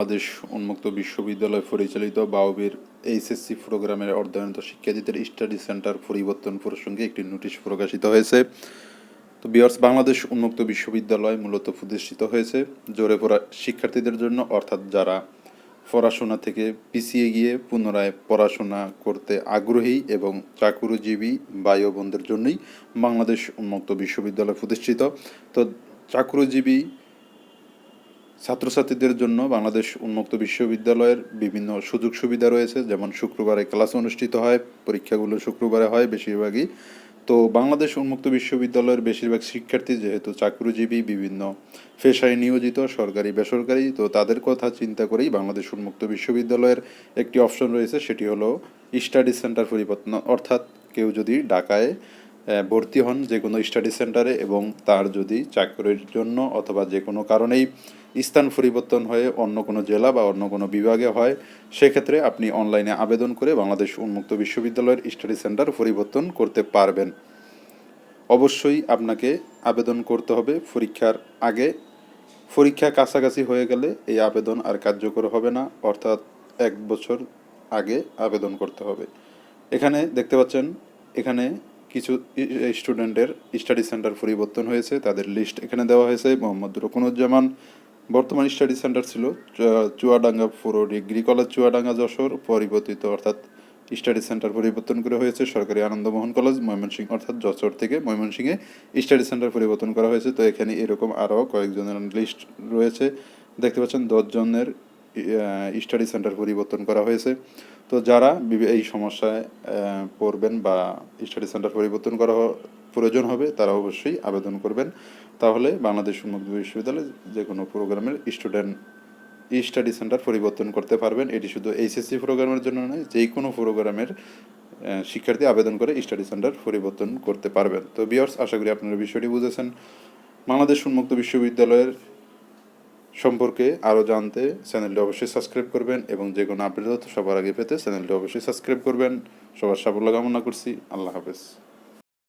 বাংলাদেশ উন্মুক্ত বিশ্ববিদ্যালয় পরিচালিত বাউবির এইচএসসি প্রোগ্রামের অধ্যয়নরত শিক্ষার্থীদের স্টাডি সেন্টার পরিবর্তন প্রসঙ্গে একটি নোটিশ প্রকাশিত হয়েছে। তো বিয়ার্স, বাংলাদেশ উন্মুক্ত বিশ্ববিদ্যালয় মূলত প্রতিষ্ঠিত হয়েছে জোরে পড়া শিক্ষার্থীদের জন্য, অর্থাৎ যারা পড়াশোনা থেকে পিছিয়ে গিয়ে পুনরায় পড়াশোনা করতে আগ্রহী এবং চাকুরজীবী ও বোনদের জন্যই বাংলাদেশ উন্মুক্ত বিশ্ববিদ্যালয় প্রতিষ্ঠিত। তো চাকুরিজীবী ছাত্রছাত্রীদের জন্য বাংলাদেশ উন্মুক্ত বিশ্ববিদ্যালয়ের বিভিন্ন সুযোগ সুবিধা রয়েছে, যেমন শুক্রবারে ক্লাস অনুষ্ঠিত হয়, পরীক্ষাগুলো শুক্রবারে হয় বেশিরভাগই। তো বাংলাদেশ উন্মুক্ত বিশ্ববিদ্যালয়ের বেশিরভাগ শিক্ষার্থী যেহেতু চাকরিজীবী, বিভিন্ন পেশায় নিয়োজিত, সরকারি, বেসরকারি, তো তাদের কথা চিন্তা করেই বাংলাদেশ উন্মুক্ত বিশ্ববিদ্যালয়ের একটি অপশন রয়েছে, সেটি হলো স্টাডি সেন্টার পরিবর্তন, অর্থাৎ কেউ যদি ঢাকায় ভর্তি হন যে কোনো স্টাডি সেন্টারে এবং তার যদি চাকরির জন্য অথবা যে কোনো কারণেই স্থান পরিবর্তন হয়ে অন্য কোনো জেলা বা অন্য কোনো বিভাগে হয়, সেক্ষেত্রে আপনি অনলাইনে আবেদন করে বাংলাদেশ উন্মুক্ত বিশ্ববিদ্যালয়ের স্টাডি সেন্টার পরিবর্তন করতে পারবেন। অবশ্যই আপনাকে আবেদন করতে হবে পরীক্ষার আগে। পরীক্ষা কাছাকাছি হয়ে গেলে এই আবেদন আর কার্যকর হবে না, অর্থাৎ এক বছর আগে আবেদন করতে হবে। এখানে দেখতে পাচ্ছেন, এখানে কিছু স্টুডেন্টের স্টাডি সেন্টার পরিবর্তন হয়েছে। তাদের লিস্ট এখানে দেওয়া হয়েছে। মোহাম্মদ রকুনুজ্জামান বর্তমান স্টাডি সেন্টার ছিল, চুয়া- চুয়াডাঙ্গা পুরো ডিগ্রি কলেজ চুয়াডাঙ্গা যশোর, পরিবর্তিত অর্থাৎ স্টাডি সেন্টার পরিবর্তন করে হয়েছে সরকারি আনন্দমোহন কলেজ, ময়মনসিংহ অর্থাৎ যশোর থেকে ময়মনসিংহে স্টাডি সেন্টার পরিবর্তন করা হয়েছে। তো এখানে এরকম আরও কয়েকজনের লিস্ট রয়েছে। দেখতে পাচ্ছেন, দশজনের স্টাডি সেন্টার পরিবর্তন করা হয়েছে। তো যারা এই সমস্যায় পড়বেন বা স্টাডি সেন্টার পরিবর্তন করা প্রয়োজন হবে, তারা অবশ্যই আবেদন করবেন। তাহলে বাংলাদেশ উন্মুক্ত বিশ্ববিদ্যালয়ে যে কোনো প্রোগ্রামের স্টুডেন্ট স্টাডি সেন্টার পরিবর্তন করতে পারবেন। এটি শুধু এইচএসসি প্রোগ্রামের জন্য নয় যে কোনো প্রোগ্রামের শিক্ষার্থী আবেদন করে স্টাডি সেন্টার পরিবর্তন করতে পারবেন। তো বিয়ার্স আশা করি আপনারা বিষয়টি বুঝেছেন। বাংলাদেশ উন্মুক্ত বিশ্ববিদ্যালয়ের সম্পর্কে আরও জানতে চ্যানেলটি অবশ্যই সাবস্ক্রাইব করবেন এবং যে কোনো আপডেট সবার আগে পেতে চ্যানেলটি অবশ্যই সাবস্ক্রাইব করবেন। সবার সাফল্য কামনা করছি। আল্লাহ হাফেজ।